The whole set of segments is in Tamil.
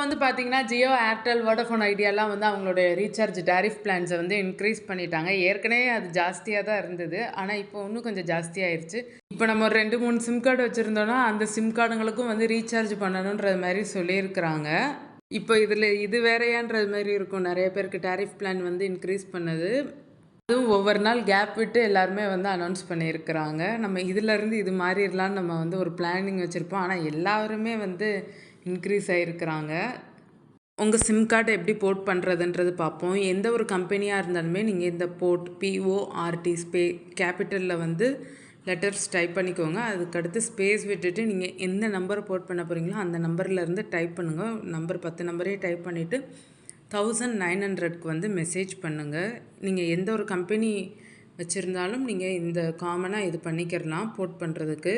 இப்போ வந்து பார்த்தீங்கன்னா ஜியோ ஏர்டெல் வோடஃபோன் ஐடியாலாம் வந்து அவங்களுடைய ரீசார்ஜ் டாரிஃப் பிளான்ஸை வந்து இன்க்ரீஸ் பண்ணிட்டாங்க. ஏற்கனவே அது ஜாஸ்தியாக தான் இருந்தது. ஆனால் இப்போ இன்னும் கொஞ்சம் ஜாஸ்தியாயிருச்சு இப்போ நம்ம ஒரு ரெண்டு மூணு சிம் கார்டு வச்சுருந்தோன்னா அந்த சிம் கார்டுங்களுக்கும் வந்து ரீசார்ஜ் பண்ணணுன்றது மாதிரி சொல்லியிருக்கிறாங்க. இப்போ இதில் இது வேறையான்றது மாதிரி இருக்கும். நிறைய பேருக்கு டாரிஃப் பிளான் வந்து இன்க்ரீஸ் பண்ணது. அதுவும் ஒவ்வொரு நாள் கேப் விட்டு எல்லாருமே வந்து அனௌன்ஸ் பண்ணியிருக்கிறாங்க. நம்ம இதிலேருந்து இது மாறிடலான்னு நம்ம வந்து ஒரு பிளானிங் வச்சுருப்போம். ஆனால் எல்லாருமே வந்து இன்க்ரீஸ் ஆகிருக்கிறாங்க உங்கள் சிம் கார்டை எப்படி போர்ட் பண்ணுறதுன்றது பார்ப்போம். எந்த ஒரு கம்பெனியாக இருந்தாலுமே நீங்கள் இந்த போர்ட் பிஓஆர்டி ஸ்பே கேபிட்டலில் வந்து லெட்டர்ஸ் டைப் பண்ணிக்கோங்க. அதுக்கடுத்து ஸ்பேஸ் விட்டுட்டு நீங்கள் எந்த நம்பரை போர்ட் பண்ண போகிறீங்களோ அந்த நம்பர்லேருந்து டைப் பண்ணுங்கள் நம்பர் பத்து நம்பரே டைப் பண்ணிவிட்டு தௌசண்ட் நைன் ஹண்ட்ரட்க்கு வந்து மெசேஜ் பண்ணுங்கள் நீங்கள் எந்த ஒரு கம்பெனி வச்சுருந்தாலும் நீங்கள் இந்த காமனாக இது பண்ணிக்கிறலாம் போர்ட் பண்ணுறதுக்கு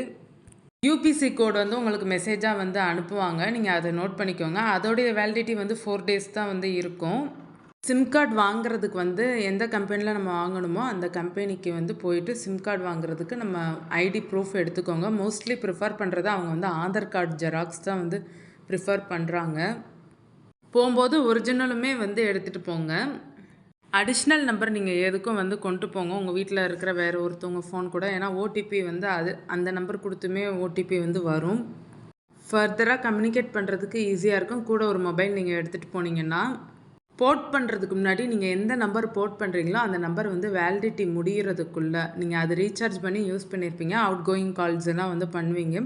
யூபிசி கோட் வந்து உங்களுக்கு மெசேஜாக வந்து அனுப்புவாங்க. நீங்கள் அதை நோட் பண்ணிக்கோங்க. அதோடைய வேலிடிட்டி வந்து ஃபோர் டேஸ் தான் வந்து இருக்கும். சிம் கார்டு வாங்குறதுக்கு வந்து எந்த கம்பெனியில் நம்ம வாங்கணுமோ அந்த கம்பெனிக்கு வந்து போயிட்டு சிம் கார்டு வாங்குறதுக்கு நம்ம ஐடி ப்ரூஃப் எடுத்துக்கோங்க. மோஸ்ட்லி ப்ரிஃபர் பண்ணுறது அவங்க வந்து ஆதார் கார்டு ஜெராக்ஸ் தான் வந்து ப்ரிஃபர் பண்ணுறாங்க போகும்போது ஒரிஜினலுமே வந்து எடுத்துகிட்டு போங்க. அடிஷ்னல் நம்பர் நீங்கள் எதுக்கும் வந்து கொண்டு போங்க. உங்கள் வீட்டில் இருக்கிற வேறு ஒருத்தவங்க ஃபோன் கூட. ஏன்னா ஓடிபி வந்து அது அந்த நம்பர் கொடுத்துமே ஓடிபி வந்து வரும். ஃபர்தராக கம்யூனிகேட் பண்ணுறதுக்கு ஈஸியாக இருக்கும். கூட ஒரு மொபைல் நீங்கள் எடுத்துகிட்டு போனீங்கன்னா போர்ட் பண்ணுறதுக்கு முன்னாடி நீங்கள் எந்த நம்பர் போர்ட் பண்ணுறீங்களோ அந்த நம்பர் வந்து வேலிடிட்டி முடிகிறதுக்குள்ளே நீங்கள் அதை ரீசார்ஜ் பண்ணி யூஸ் பண்ணியிருப்பீங்க அவுட் கோயிங் கால்ஸ் எல்லாம் வந்து பண்ணுவீங்க.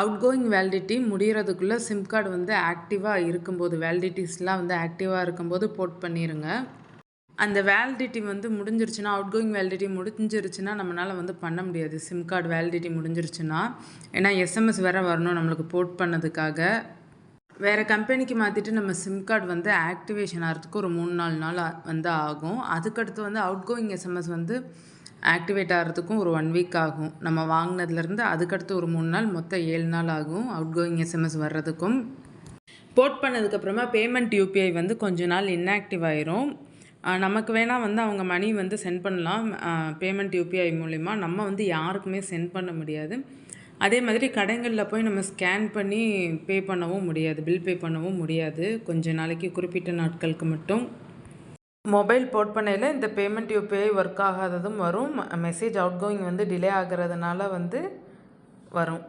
அவுட் கோயிங் வேலிடிட்டி முடிகிறதுக்குள்ளே சிம் கார்டு வந்து ஆக்டிவாக இருக்கும்போது வேலிடிட்டிஸ்லாம் வந்து ஆக்டிவாக இருக்கும்போது போர்ட் பண்ணிடுங்க அந்த வேலிடிட்டி வந்து முடிஞ்சிருச்சுன்னா அவுட் கோயிங் வேலிடிட்டி முடிஞ்சிருச்சுன்னா நம்மளால் வந்து பண்ண முடியாது. சிம் கார்டு வேலிடிட்டி முடிஞ்சிருச்சுன்னா ஏன்னா எஸ்எம்எஸ் வேறு வரணும் நம்மளுக்கு போர்ட் பண்ணதுக்காக. வேறு கம்பெனிக்கு மாற்றிட்டு நம்ம சிம் கார்டு வந்து ஆக்டிவேஷன் ஆகிறதுக்கு ஒரு மூணு நாலு நாள் வந்து ஆகும். அதுக்கடுத்து வந்து அவுட் கோயிங் எஸ்எம்எஸ் வந்து ஆக்டிவேட் ஆகிறதுக்கும் ஒரு ஒன் வீக் ஆகும். நம்ம வாங்கினதுலேருந்து அதுக்கடுத்து ஒரு மூணு நாள் மொத்தம் ஏழு நாள் ஆகும் அவுட் கோயிங் எஸ்எம்எஸ் வர்றதுக்கும். போர்ட் பண்ணதுக்கப்புறமா பேமெண்ட் யூபிஐ வந்து கொஞ்ச நாள் இன்ஆக்டிவ் ஆயிரும். நமக்கு வேணால் வந்து அவங்க மணி வந்து சென்ட் பண்ணலாம். பேமெண்ட் யூபிஐ மூலிமா நம்ம வந்து யாருக்குமே சென்ட் பண்ண முடியாது. அதே மாதிரி கடைகளில் போய் நம்ம ஸ்கேன் பண்ணி பே பண்ணவும் முடியாது. பில் பே பண்ணவும் முடியாது. கொஞ்ச நாளைக்கு குறிப்பிட்ட நாட்களுக்கு மட்டும். மொபைல் போர்ட் பண்ணையில் இந்த பேமெண்ட் யூபிஐ ஒர்க் ஆகாததும் வரும். மெசேஜ் அவுட் கோயிங் வந்து டிலே ஆகிறதுனால வந்து வரும்.